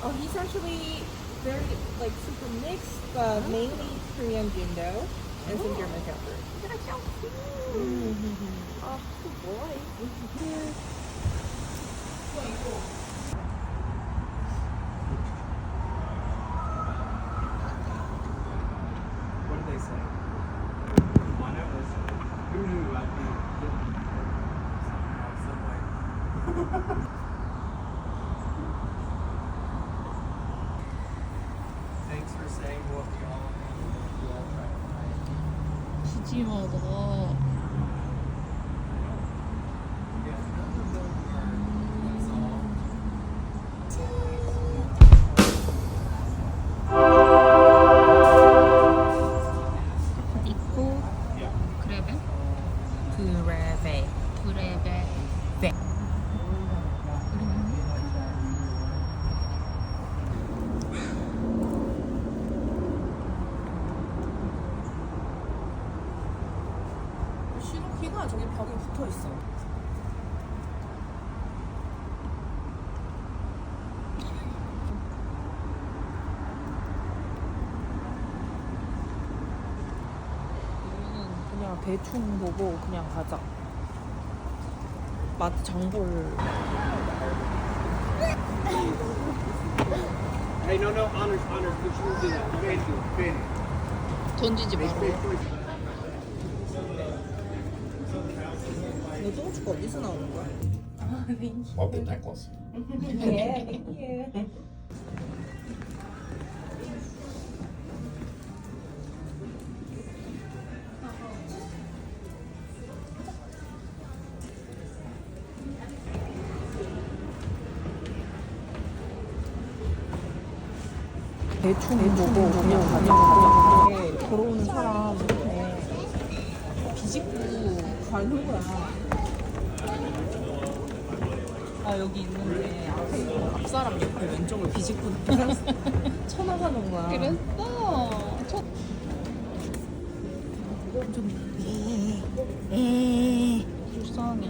Peter? Oh, he's actually very like super mixed, but mainly Korean Jindo and some German oh. Shepherd. That's so cute. Oh, good boy. What did they say? One of us. Who knew I'd be getting somehow, some uh, way. Thanks find. 지지 신호키가 저기 벽에 붙어 있어. 그냥 대충 보고 그냥 가자. 마트 장볼. Hey, no, no, honors, honors. You do it. Finish. 던지지 Face, 이거 똥주가 어디서 나오는 거야? Love the necklace. Yeah, thank you. 대충 보고 그냥. 이게 들어오는 사람한테 비집고 가는 거야. 아 여기 있는데 앞에 있고 앞 사람 옆에 왼쪽을 비집고 나가서 쳐나가는 거야. 그랬어. 첫 불쌍해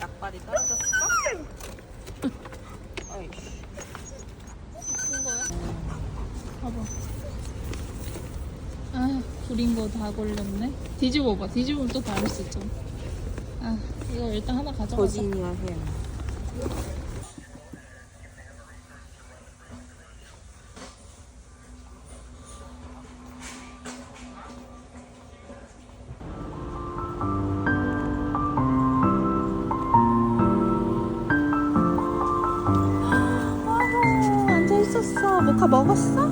약발이 떨어졌어? 아이씨. 큰 거야? 봐봐. 아 구린 거 다 걸렸네. 뒤집어봐. 뒤집으면 또 다를 수 있잖아. 아 이거 일단 하나 가져가자. 아이고 앉 아까 먹었어?